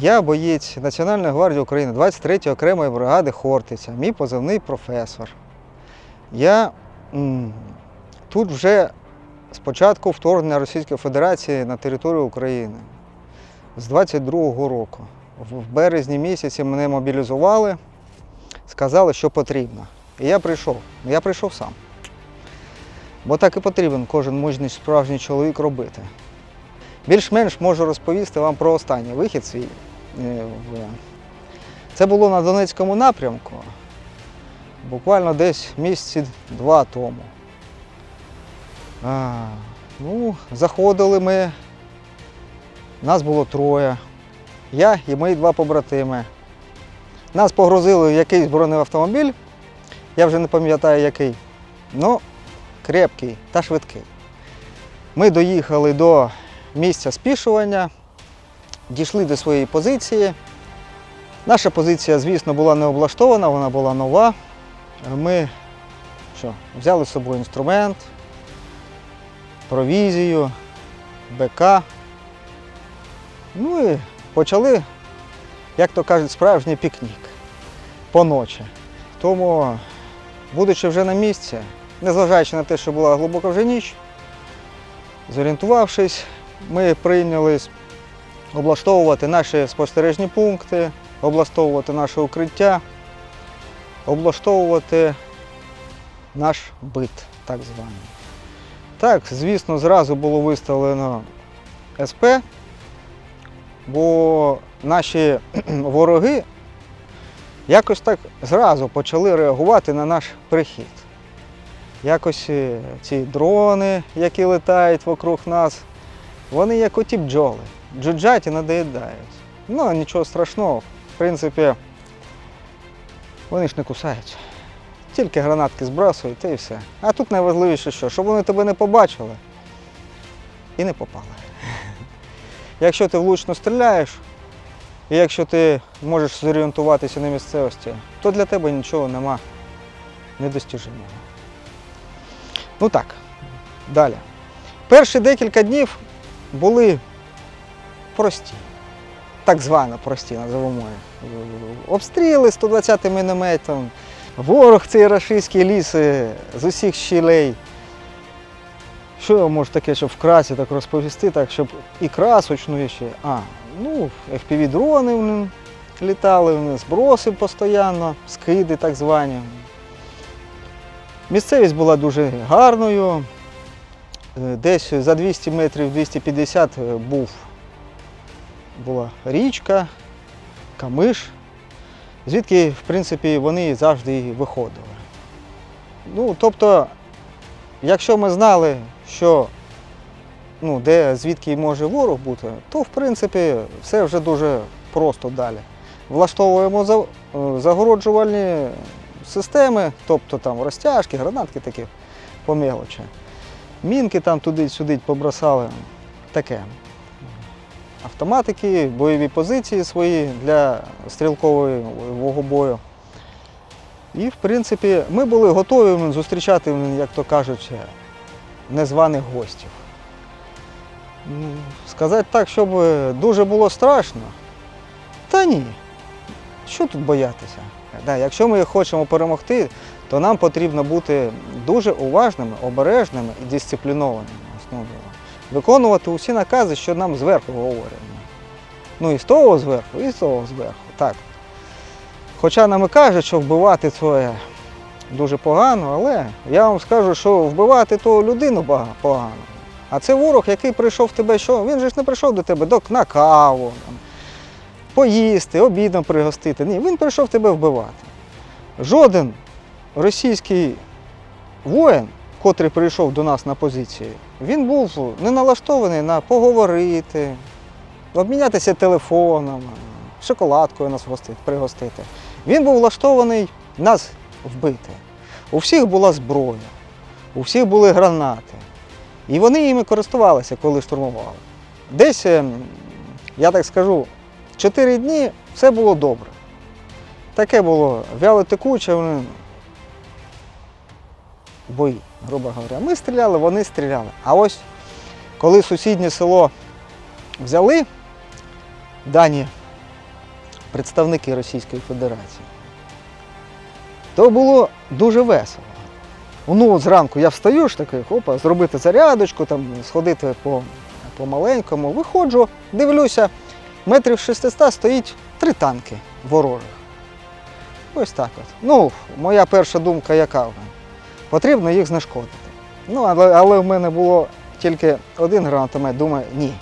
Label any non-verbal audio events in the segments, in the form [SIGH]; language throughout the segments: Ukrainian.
Я боєць Національної гвардії України 23-ї окремої бригади Хортиця, мій позивний професор. Я м, тут вже з початку вторгнення Російської Федерації на територію України з 22-го року. В березні місяці мене мобілізували, сказали, що потрібно. І я прийшов. Я прийшов сам. Бо так і потрібен кожен мужній справжній чоловік робити. Більш-менш можу розповісти вам про останній вихід свій. е, Це було на Донецькому напрямку, буквально десь місяці два тому. А, ну, заходили ми, нас було троє. Я і мої два побратими. Нас погрузили в якийсь бронеавтомобіль, я вже не пам'ятаю який, ну, крепкий та швидкий. Ми доїхали до місця спішування, дійшли до своєї позиції. Наша позиція, звісно, була не облаштована, вона була нова. Ми що, взяли з собою інструмент, провізію, БК. Ну і почали, як то кажуть, справжній пікнік поночі. Тому, будучи вже на місці, незважаючи на те, що була глибока вже ніч, зорієнтувавшись, ми прийнялись облаштовувати наші спостережні пункти, облаштовувати наше укриття, облаштовувати наш бит, так званий. Так, звісно, зразу було виставлено СП, бо наші [CLEARS THROAT] вороги якось так зразу почали реагувати на наш прихід. Якось е, ці дрони, які летають вокруг нас, вони як оті бджоли. Джуджать і надоїдають. Ну, нічого страшного, в принципі, вони ж не кусають. Тільки гранатки збрасують і все. А тут найважливіше що, щоб вони тебе не побачили і не попали. [LAUGHS] Якщо ти влучно стріляєш, і якщо ти можеш зорієнтуватися на місцевості, то для тебе нічого нема недостіжимого. Ну так, далі. Перші декілька днів були прості, так звано прості, називаємо. Обстріли 120 мінометом, ворог цей рашистський ліс е, з усіх щілей. Що я можу таке, щоб вкратці так розповісти, так, щоб і красочно і ще. А, ну, FPV-дрони літали, в них зброси постійно, скиди так звані. Місцевість була дуже гарною. Е, Десь за 200 метрів 250 е, був, була річка, камиш, звідки, в принципі, вони завжди виходили. Ну, тобто, якщо ми знали, що ну, де звідки може ворог бути, то в принципі все вже дуже просто далі. Влаштовуємо е, загороджувальні системи, тобто там розтяжки, гранатки такі по мелочі. Мінки там туди-сюди побросали. Таке. Автоматики, бойові позиції свої для стрілкового бою. І, в принципі, ми були готові зустрічати, як то кажуть, незваних гостів. Сказати так, щоб дуже було страшно. Та ні. Що тут боятися? Якщо ми хочемо перемогти, то нам потрібно бути дуже уважними, обережними і дисциплінованими основою. Виконувати усі накази, що нам зверху говорять. Ну і з того зверху, і з того зверху. Так. Хоча нам і кажуть, що вбивати це дуже погано, але я вам скажу, що вбивати то людину погано. А це ворог, який прийшов в тебе, що? Він же ж не прийшов до тебе до, на каву, там, поїсти, обідом пригостити. Ні, він прийшов тебе вбивати. Жоден російський воїн, котрий прийшов до нас на позиції, він був не налаштований на поговорити, обмінятися телефоном, шоколадкою нас гостити, пригостити. Він був влаштований нас вбити. У всіх була зброя, у всіх були гранати. І вони їми користувалися, коли штурмували. Десь, ем, я так скажу, чотири дні все було добре. Таке було вяло текуче, бої, грубо говоря. Ми стріляли, вони стріляли. А ось коли сусіднє село взяли, дані представники Російської Федерації, то було дуже весело. Ну, зранку я встаю ж такий, хопа, зробити зарядочку, там, сходити по, по маленькому, виходжу, дивлюся, метрів 600 стоїть три танки ворожих. Ось так от. Ну, моя перша думка яка? Потрібно їх знешкодити. Ну, але, але в мене було тільки один гранатомет, думаю, ні.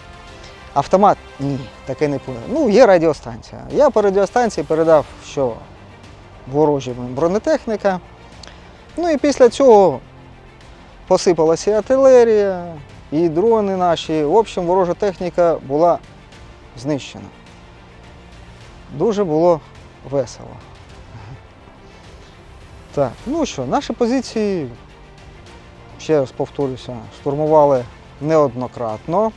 Автомат ні, таке не буде. Ну, є радіостанція. Я по радіостанції передав, що ворожі бронетехніка. Ну і після цього посипалася і артилерія, і дрони наші. В общем, ворожа техніка була знищена. Дуже було весело. Так, ну що, наші позиції, ще раз повторюся, штурмували неоднократно.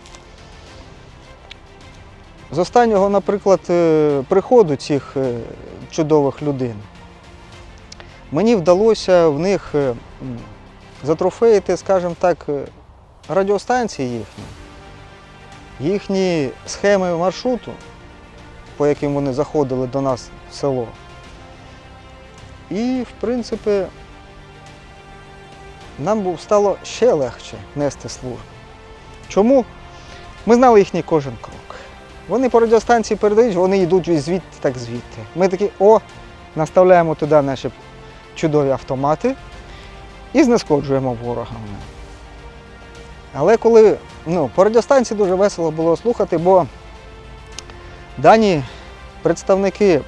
З останнього, наприклад, е, приходу цих е, чудових людей мені вдалося в них е, затрофеїти, скажімо так, радіостанції їхні, їхні схеми маршруту, по яким вони заходили до нас в село. І, в принципі, нам стало ще легше нести службу. Чому? Ми знали їхній кожен крок. Вони по радіостанції передають, вони йдуть звідти, так звідти. Ми такі, о, наставляємо туди наші чудові автомати і знешкоджуємо ворога. Але коли ну, по радіостанції дуже весело було слухати, бо дані представники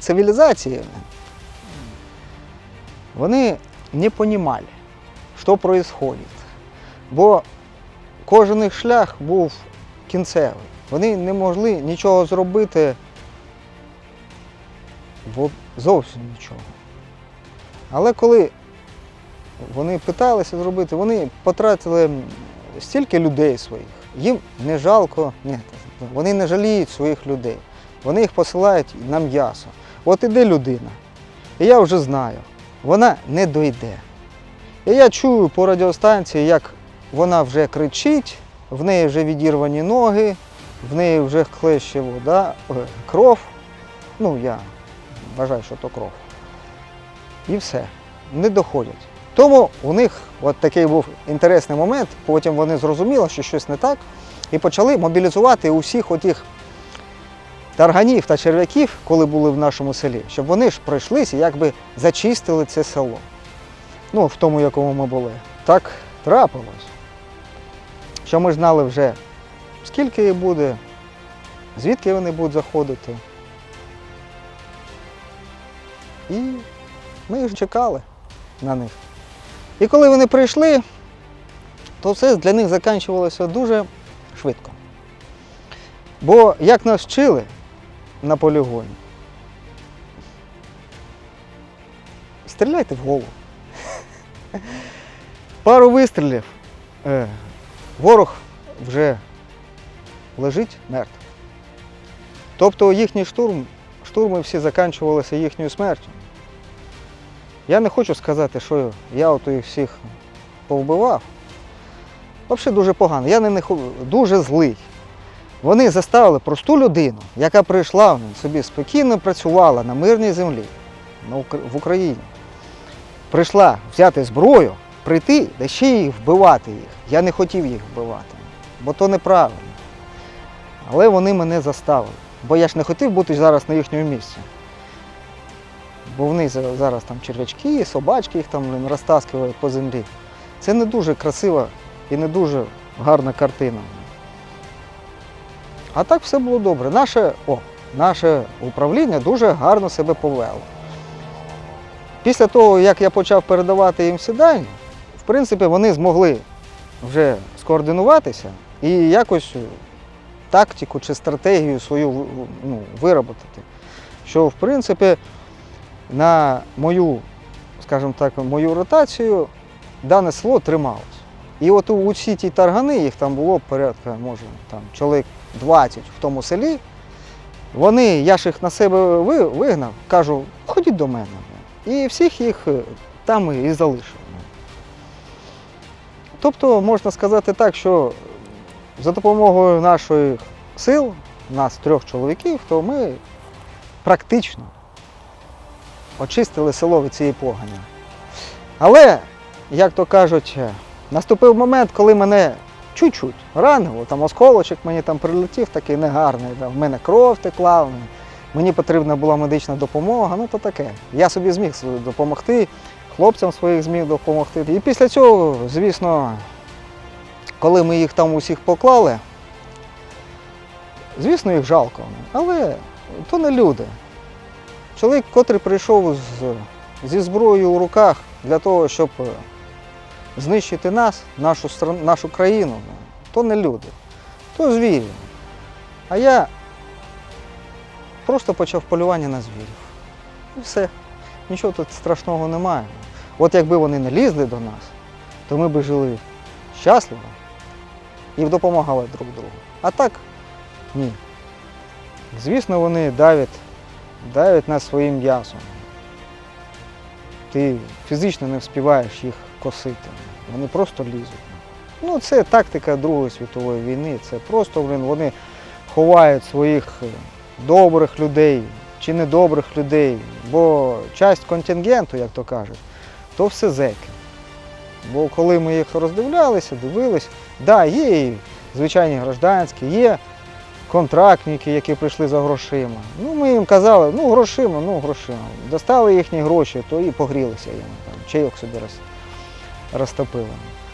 м, цивілізації, вони не розуміли, що відбувається. Бо кожен їх шлях був кінцевий. Вони не могли нічого зробити бо зовсім нічого. Але коли вони питалися зробити, вони потратили стільки людей своїх. Їм не жалко, ні, вони не жаліють своїх людей. Вони їх посилають на м'ясо. От іде людина, і я вже знаю, вона не дойде. І я чую по радіостанції, як вона вже кричить, в неї вже відірвані ноги, в неї вже хлеще вода, е, кров. Ну, я вважаю, що то кров. І все, не доходять. Тому у них от такий був інтересний момент, потім вони зрозуміли, що щось не так, і почали мобілізувати усіх отих тарганів та черв'яків, коли були в нашому селі, щоб вони ж пройшлися і якби зачистили це село. Ну, в тому, якому ми були. Так трапилось. Що ми знали вже, скільки їх буде, звідки вони будуть заходити. І ми їх чекали на них. І коли вони прийшли, то все для них закінчувалося дуже швидко. Бо як нас вчили на полігоні, стріляйте в голову. Пару вистрілів, е, ворог вже лежить мертвий. Тобто їхній штурм, штурми всі закінчувалися їхньою смертю. Я не хочу сказати, що я от їх всіх повбивав. Взагалі дуже погано. Я на них дуже злий. Вони заставили просту людину, яка прийшла собі спокійно працювала на мирній землі в Україні. Прийшла взяти зброю, прийти, да ще й вбивати їх. Я не хотів їх вбивати, бо то неправильно. Але вони мене заставили. Бо я ж не хотів бути зараз на їхньому місці. Бо вони за- зараз там черв'ячки, собачки їх там блін, розтаскують по землі. Це не дуже красива і не дуже гарна картина. А так все було добре. Наше, о, наше управління дуже гарно себе повело. Після того, як я почав передавати їм всі дані, в принципі, вони змогли вже скоординуватися і якось тактику чи стратегію свою ну, вироботити. Що, в принципі, на мою, скажімо так, мою ротацію дане село трималось. І от у всі ті таргани, їх там було порядка, може, там чоловік 20 в тому селі. Вони, я ж їх на себе вигнав, кажу, ходіть до мене. І всіх їх е, там і залишив. Тобто можна сказати так, що за допомогою наших сил нас трьох чоловіків, то ми практично очистили село від цієї погані. Але, як то кажуть, наступив момент, коли мене чуть-чуть ранило, там осколочок мені там прилетів такий негарний, в мене кров текла, мені потрібна була медична допомога, ну то таке. Я собі зміг допомогти, хлопцям своїх зміг допомогти. І після цього, звісно, коли ми їх там усіх поклали, звісно, їх жалко, але то не люди. Чоловік, котрий прийшов з, зі зброєю у руках для того, щоб знищити нас, нашу, нашу країну, то не люди, то звірі. А я просто почав полювання на звірів. І все. Нічого тут страшного немає. От якби вони не лізли до нас, то ми б жили щасливо і допомагали друг другу. А так ні. Звісно, вони давять, давять нас своїм м'ясом. Ти фізично не вспіваєш їх косити. Вони просто лізуть. Ну, це тактика Другої світової війни. Це просто блин, вони ховають своїх е, добрих людей чи недобрих людей. Бо часть контингенту, як то кажуть, то все зеки. Бо коли ми їх роздивлялися, дивились, да, є і звичайні гражданські, є контрактники, які прийшли за грошима. Ну, ми їм казали, ну грошима, ну грошима. Достали їхні гроші, то і погрілися їм. Там, чайок собі роз, розтопили.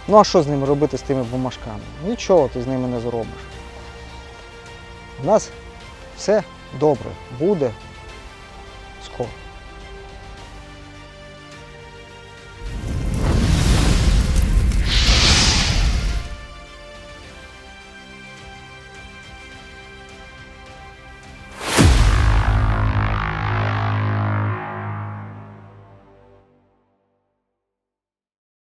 Ну а що з ними робити з тими бумажками? Нічого ти з ними не зробиш. У нас все добре буде